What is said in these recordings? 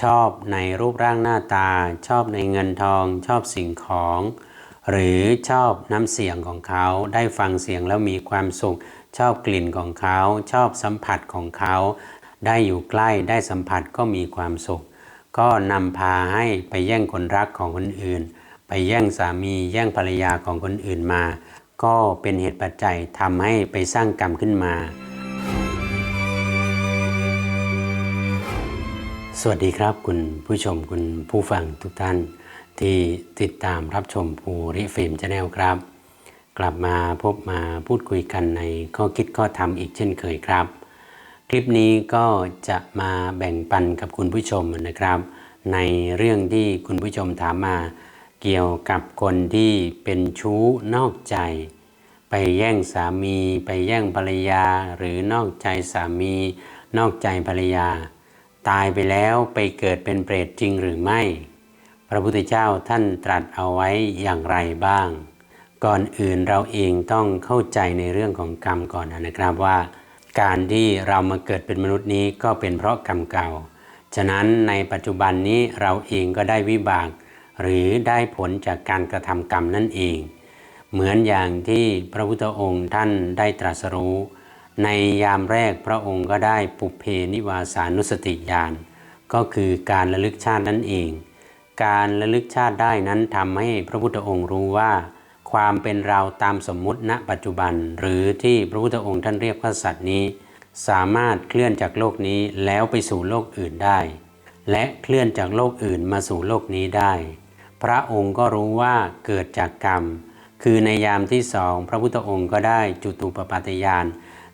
ชอบในรูปร่างหน้าตา ชอบในเงินทอง ชอบสิ่งของ หรือชอบน้ำเสียงของเขา ได้ฟังเสียงแล้วมีความสุข ชอบกลิ่นของเขา ชอบสัมผัสของเขา ได้อยู่ใกล้ได้สัมผัสก็มีความสุข ก็นำพาให้ไปแย่งคนรักของคนอื่น ไปแย่งสามีแย่งภรรยาของคนอื่นมา ก็เป็นเหตุปัจจัยทำให้ไปสร้างกรรมขึ้นมา สวัสดีครับคุณผู้ชมคุณผู้ฟังทุกท่าน ที่ติดตามรับชมภูริฟิล์มชาแนลครับ กลับมาพบมาพูดคุยกันในข้อคิดข้อธรรมอีกเช่นเคยครับ คลิปนี้ก็จะมาแบ่งปันกับคุณผู้ชมนะครับ ในเรื่องที่คุณผู้ชมถามมา เกี่ยวกับคนที่เป็นชู้นอกใจ ไปแย่งสามี ไปแย่งภรรยา หรือนอกใจสามี นอกใจภรรยา ตายไปแล้วไปเกิดเป็นเปรตจริงหรือไม่ พระพุทธเจ้าท่านตรัสเอาไว้อย่างไรบ้าง ก่อนอื่นเราเองต้องเข้าใจในเรื่องของกรรมก่อนนะครับว่า การที่เรามาเกิดเป็นมนุษย์นี้ก็เป็นเพราะกรรมเก่า ฉะนั้นในปัจจุบันนี้เราเองก็ได้วิบาก หรือได้ผลจากการกระทำกรรมนั่นเอง เหมือนอย่างที่พระพุทธองค์ท่านได้ตรัสรู้ ในยามแรกพระองค์ก็ได้ปุเพนิวาสานุสติญาณก็คือการระลึกชาตินั่นเอง การระลึกชาติได้นั้นทำให้พระพุทธองค์รู้ว่า ความเป็นเราตามสมมุติณปัจจุบัน หรือที่พระพุทธองค์ท่านเรียกพระสัตว์นี้ สามารถเคลื่อนจากโลกนี้แล้วไปสู่โลกอื่นได้ และเคลื่อนจากโลกอื่นมาสู่โลกนี้ได้ พระองค์ก็รู้ว่าเกิดจากกรรม คือในยามที่สองพระพุทธองค์ก็ได้จุตูปปาตยาน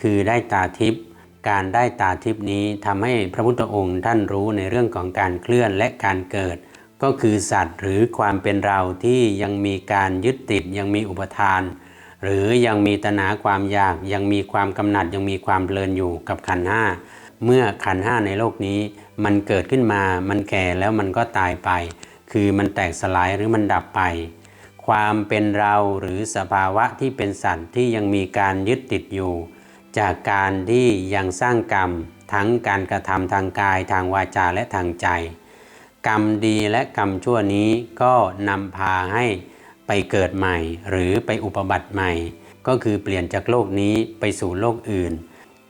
คือได้ตาทิพย์การได้ตาทิพย์นี้ทำให้พระพุทธองค์ท่านรู้ในเรื่องของการเคลื่อนและการเกิด ก็คือสัตว์หรือความเป็นเราที่ยังมีการยึดติดยังมีอุปทาน หรือยังมีตนาความอยากยังมีความกำหนัดยังมีความเพลินอยู่กับขันห้าเมื่อขันห้าในโลกนี้ มันเกิดขึ้นมามันแก่แล้วมันก็ตายไป คือมันแตกสลายหรือมันดับไป ความเป็นเราหรือสภาวะที่เป็นสัตว์ที่ยังมีการยึดติดอยู่ จากการที่ยังสร้างกรรมทั้งการกระทำทางกายทางวาจาและทางใจ กรรมดีและกรรมชั่วนี้ก็นำพาให้ไปเกิดใหม่ หรือไปอุปบัติใหม่ ก็คือเปลี่ยนจากโลกนี้ไปสู่โลกอื่น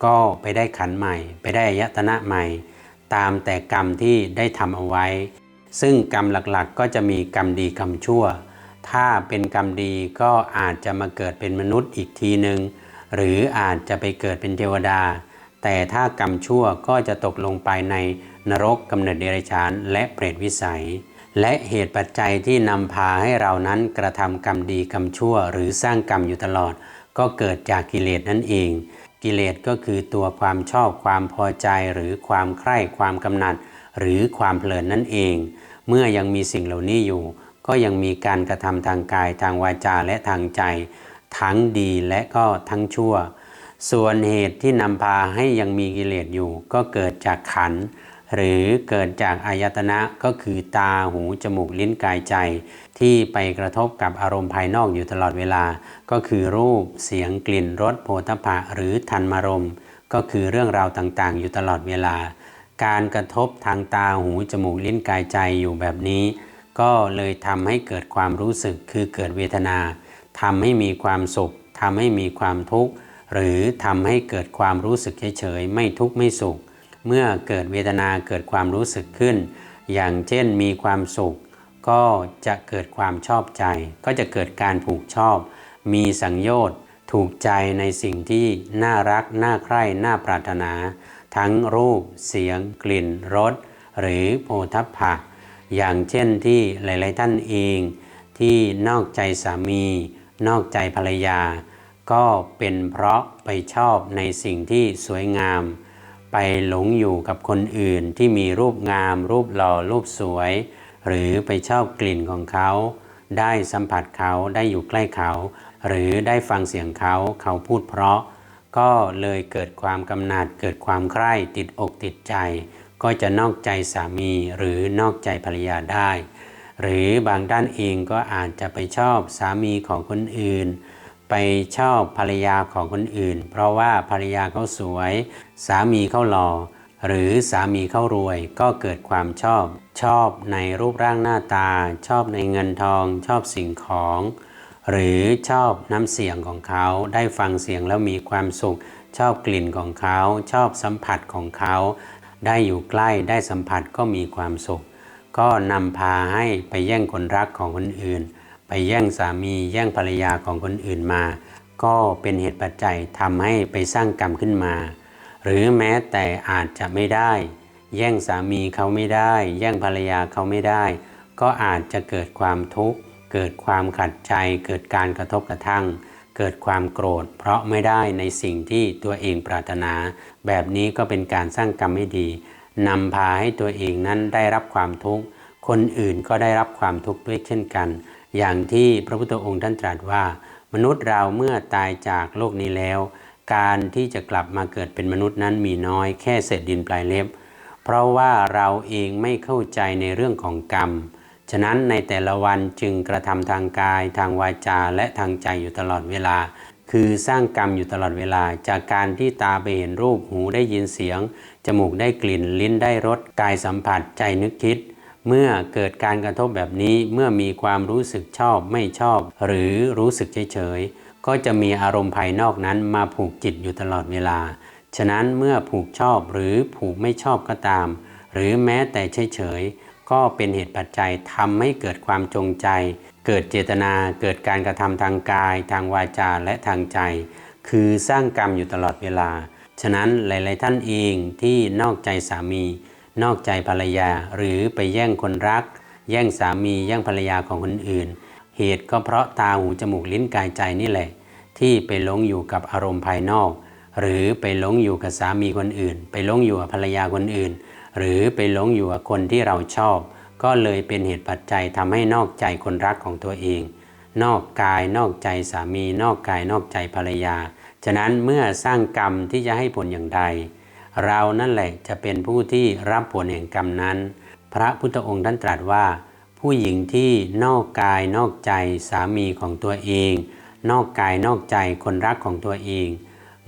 ก็ไปได้ขันใหม่ ไปได้อายตนะใหม่ ตามแต่กรรมที่ได้ทำเอาไว้ ซึ่งกรรมหลักๆ ก็จะมีกรรมดีกรรมชั่ว ถ้าเป็นกรรมดีก็อาจจะมาเกิดเป็นมนุษย์อีกทีหนึ่ง หรืออาจจะไปเกิดเป็นเทวดา แต่ถ้ากรรมชั่วก็จะตกลงไปในนรกกำเนิดเดรัจฉานและเปรตวิสัย และเหตุปัจจัยที่นำพาให้เรานั้นกระทำกรรมดีกรรมชั่ว หรือสร้างกรรมอยู่ตลอด ก็เกิดจากกิเลสนั่นเอง กิเลสก็คือตัวความชอบความพอใจหรือความใคร่ความกำหนัด หรือความเพลินนั่นเอง เมื่อยังมีสิ่งเหล่านี้อยู่ ก็ยังมีการกระทำทางกายทางวาจาและทางใจ ทั้งดีและก็ทั้งชั่ว ส่วนเหตุที่นำพาให้ยังมีกิเลสอยู่ ก็เกิดจากขัน หรือเกิดจากอายตนะก็คือตาหูจมูกลิ้นกายใจ ที่ไปกระทบกับอารมณ์ภายนอกอยู่ตลอดเวลา ก็คือรูปเสียงกลิ่นรสโผฏฐะหรือธรรมารมณ์ ก็คือเรื่องราวต่างๆ อยู่ตลอดเวลา การกระทบทางตาหูจมูกลิ้นกายใจอยู่แบบนี้ ก็เลยทำให้เกิดความรู้สึกคือเกิดเวทนา ทำให้มีความสุขทำให้มีความทุกข์ หรือทำให้เกิดความรู้สึกเฉยๆไม่ทุกข์ไม่สุข เมื่อเกิดเวทนาเกิดความรู้สึกขึ้น อย่างเช่นมีความสุข ก็จะเกิดความชอบใจ ก็จะเกิดการผูกชอบ มีสังโยชน์ถูกใจในสิ่งที่น่ารัก น่าใคร่ น่าปรารถนา ทั้งรูป เสียง กลิ่น รส หรือโพธัพพะอย่างเช่นที่หลาย ๆ ท่านเอง ที่นอกใจสามี นอกใจภรรยา ก็เป็นเพราะไปชอบในสิ่งที่สวยงาม ไปหลงอยู่กับคนอื่นที่มีรูปงาม รูปหล่อรูปสวย หรือไปชอบกลิ่นของเขา ได้สัมผัสเขาได้อยู่ใกล้เขา หรือได้ฟังเสียงเขาเขาพูดเพราะ ก็เลยเกิดความกำหนัดเกิดความใคร่ติดอกติดใจ ก็จะนอกใจสามีหรือนอกใจภรรยาได้ หรือบางด้านเองก็อาจจะไปชอบสามีของคนอื่น ไปชอบภรรยาของคนอื่น เพราะว่าภรรยาเขาสวย สามีเขาหล่อหรือสามีเข้ารวยก็เกิดความชอบ ชอบในรูปร่างหน้าตา ชอบในเงินทองชอบสิ่งของ หรือชอบน้ำเสียงของเขาได้ฟังเสียงแล้วมีความสุข ชอบกลิ่นของเขา ชอบสัมผัสของเขา ได้อยู่ใกล้ได้สัมผัสก็มีความสุข ก็นำพาให้ไปแย่งคนรักของคนอื่น ไปแย่งสามีแย่งภรรยาของคนอื่นมา ก็เป็นเหตุปัจจัยทำให้ไปสร้างกรรมขึ้นมา หรือแม้แต่อาจจะไม่ได้ แย่งสามีเขาไม่ได้ แย่งภรรยาเขาไม่ได้ ก็อาจจะเกิดความทุกข์ เกิดความขัดใจ เกิดการกระทบกระทั่ง เกิดความโกรธ เพราะไม่ได้ในสิ่งที่ตัวเองปรารถนา แบบนี้ก็เป็นการสร้างกรรมไม่ดี นำพาให้ตัวเองนั้นได้รับความทุกข์ คนอื่นก็ได้รับความทุกข์ด้วยเช่นกัน อย่างที่พระพุทธองค์ท่านตรัสว่า มนุษย์เราเมื่อตายจากโลกนี้แล้ว การที่จะกลับมาเกิดเป็นมนุษย์นั้นมีน้อยแค่เศษดินปลายเล็บ เพราะว่าเราเองไม่เข้าใจในเรื่องของกรรม ฉะนั้นในแต่ละวันจึงกระทำทางกาย ทางวาจาและทางใจอยู่ตลอดเวลาคือสร้างกรรมอยู่ตลอดเวลาจากการที่ตาไปเห็นรูปหูได้ยินเสียง จมูกได้กลิ่นลิ้นได้รสกายสัมผัสใจนึกคิด เมื่อเกิดการกระทบแบบนี้เมื่อมีความรู้สึกชอบไม่ชอบ หรือรู้สึกเฉยๆก็จะมีอารมณ์ภายนอกนั้นมาผูกจิตอยู่ตลอดเวลา ฉะนั้นเมื่อผูกชอบหรือผูกไม่ชอบก็ตาม หรือแม้แต่เฉยๆก็เป็นเหตุปัจจัยทำให้เกิดความจงใจ เกิดเจตนาเกิดการกระทำทางกาย ทางวาจาและทางใจ คือสร้างกรรมอยู่ตลอดเวลา ฉะนั้นหลาย ๆ ท่านเองที่นอกใจสามี นอกใจภรรยา หรือไปแย่งคนรัก แย่งสามีแย่งภรรยาของคนอื่น เหตุก็เพราะตาหูจมูกลิ้นกายใจนี่แหละ ที่ไปหลงอยู่กับอารมณ์ภายนอก หรือไปหลงอยู่กับสามีคนอื่น ไปหลงอยู่กับภรรยาคนอื่น หรือไปหลงอยู่กับคนที่เราชอบ ก็เลยเป็นเหตุปัจจัยทำให้นอกใจคนรักของตัวเอง นอกกายนอกใจสามี นอกกายนอกใจภรรยา ฉะนั้นเมื่อสร้างกรรมที่จะให้ผลอย่างใด เรานั่นแหละจะเป็นผู้ที่รับผลแห่งกรรมนั้น พระพุทธองค์ท่านตรัสว่า ผู้หญิงที่นอกกายนอกใจสามีของตัวเอง นอกกายนอกใจคนรักของตัวเอง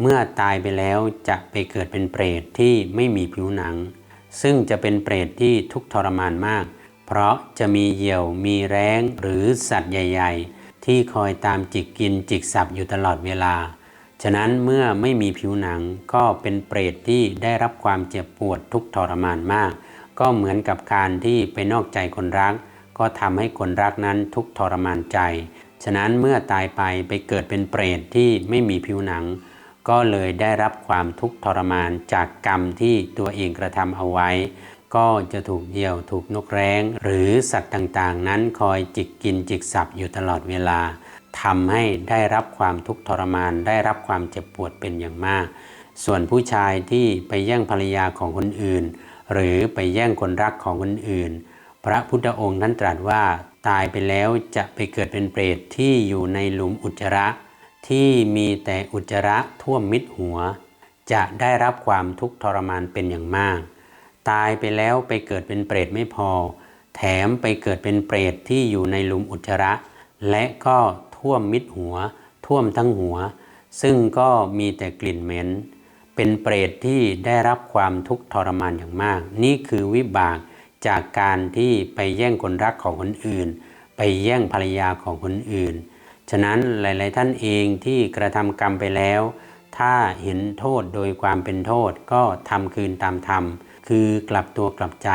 เมื่อตายไปแล้วจะไปเกิดเป็นเปรตที่ไม่มีผิวหนัง ซึ่งจะเป็นเปรตที่ทุกทรมานมาก เพราะจะมีเหยี่ยวมีแร้งหรือสัตว์ใหญ่ ๆ ที่คอยตามจิกกินจิกสับอยู่ตลอดเวลา ฉะนั้นเมื่อไม่มีผิวหนังก็เป็นเปรตที่ได้รับความเจ็บปวดทุกทรมานมาก ก็เหมือนกับการที่ไปนอกใจคนรัก ก็ทำให้คนรักนั้นทุกทรมานใจ ฉะนั้นเมื่อตายไปไปเกิดเป็นเปรตที่ไม่มีผิวหนัง ก็เลยได้รับความทุกข์ทรมานจากกรรมที่ตัวเองกระทำเอาไว้ ก็จะถูกเหยี่ยวถูกนกแร้ง หรือสัตว์ต่างๆ นั้นคอยจิกกินจิกสับอยู่ตลอดเวลา ทำให้ได้รับความทุกข์ทรมาน ได้รับความเจ็บปวดเป็นอย่างมาก ส่วนผู้ชายที่ไปแย่งภรรยาของคนอื่น หรือไปแย่งคนรักของคนอื่น พระพุทธองค์ท่านตรัสว่าตายไปแล้วจะไปเกิดเป็นเปรตที่อยู่ในหลุมอุจจาระ ที่มีแต่อุจจาระท่วมมิดหัว จะได้รับความทุกข์ทรมานเป็นอย่างมาก ตายไปแล้วไปเกิดเป็นเปรตไม่พอ แถมไปเกิดเป็นเปรตที่อยู่ในหลุมอุจจาระ และก็ ท่วมมิดหัว ท่วมทั้งหัว ซึ่งก็มีแต่กลิ่นเหม็น เป็นเปรตที่ได้รับความทุกข์ทรมานอย่างมาก นี่คือวิบากจากการที่ไปแย่งคนรักของคนอื่น ไปแย่งภรรยาของคนอื่น ฉะนั้นหลาย ๆ ท่านเองที่กระทำกรรมไปแล้ว ถ้าเห็นโทษโดยความเป็นโทษก็ทำคืนตามธรรม คือกลับตัวกลับใจ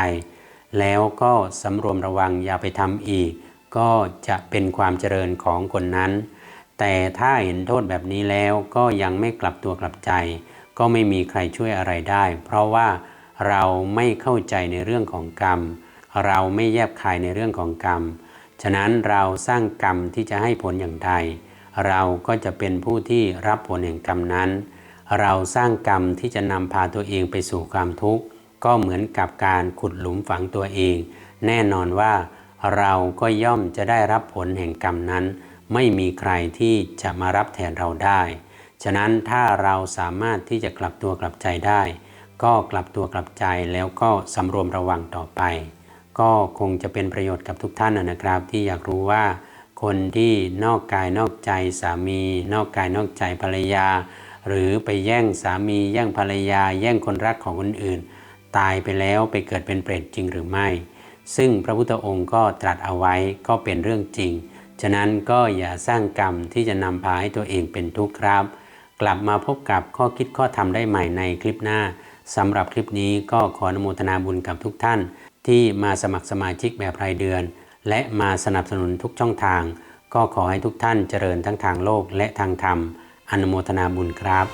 แล้วก็สำรวมระวังอย่าไปทำอีก ก็จะเป็นความเจริญของคนนั้น แต่ถ้าเห็นโทษแบบนี้แล้วก็ยังไม่กลับตัวกลับใจ ก็ไม่มีใครช่วยอะไรได้ เพราะว่าเราไม่เข้าใจในเรื่องของกรรม เราไม่แยบคายในเรื่องของกรรม ฉะนั้นเราสร้างกรรมที่จะให้ผลอย่างใดเราก็จะเป็นผู้ที่รับผลแห่งกรรมนั้น เราสร้างกรรมที่จะนำพาตัวเองไปสู่ความทุกข์ ก็เหมือนกับการขุดหลุมฝังตัวเอง แน่นอนว่า เราก็ย่อมจะได้รับผลแห่งกรรมนั้น ไม่มีใครที่จะมารับแทนเราได้ ฉะนั้นถ้าเราสามารถที่จะกลับตัวกลับใจได้ ก็กลับตัวกลับใจแล้วก็สำรวมระวังต่อไป ก็คงจะเป็นประโยชน์กับทุกท่านนะครับ ที่อยากรู้ว่า คนที่นอกกายนอกใจสามี นอกกายนอกใจภรรยา หรือไปแย่งสามีแย่งภรรยา แย่งคนรักของคนอื่น ตายไปแล้วไปเกิดเป็นเปรตจริงหรือไม่ ซึ่งพระพุทธองค์ก็ตรัสเอาไว้ก็เป็นเรื่องจริง ฉะนั้นก็อย่าสร้างกรรมที่จะนำพาให้ตัวเองเป็นทุกข์ครับ กลับมาพบกับข้อคิดข้อธรรมได้ใหม่ในคลิปหน้าสำหรับคลิปนี้ก็ขออนุโมทนาบุญกับทุกท่าน ที่มาสมัครสมาชิกแบบรายเดือน และมาสนับสนุนทุกช่องทาง ก็ขอให้ทุกท่านเจริญทั้งทางโลกและทางธรรม อนุโมทนาบุญครับ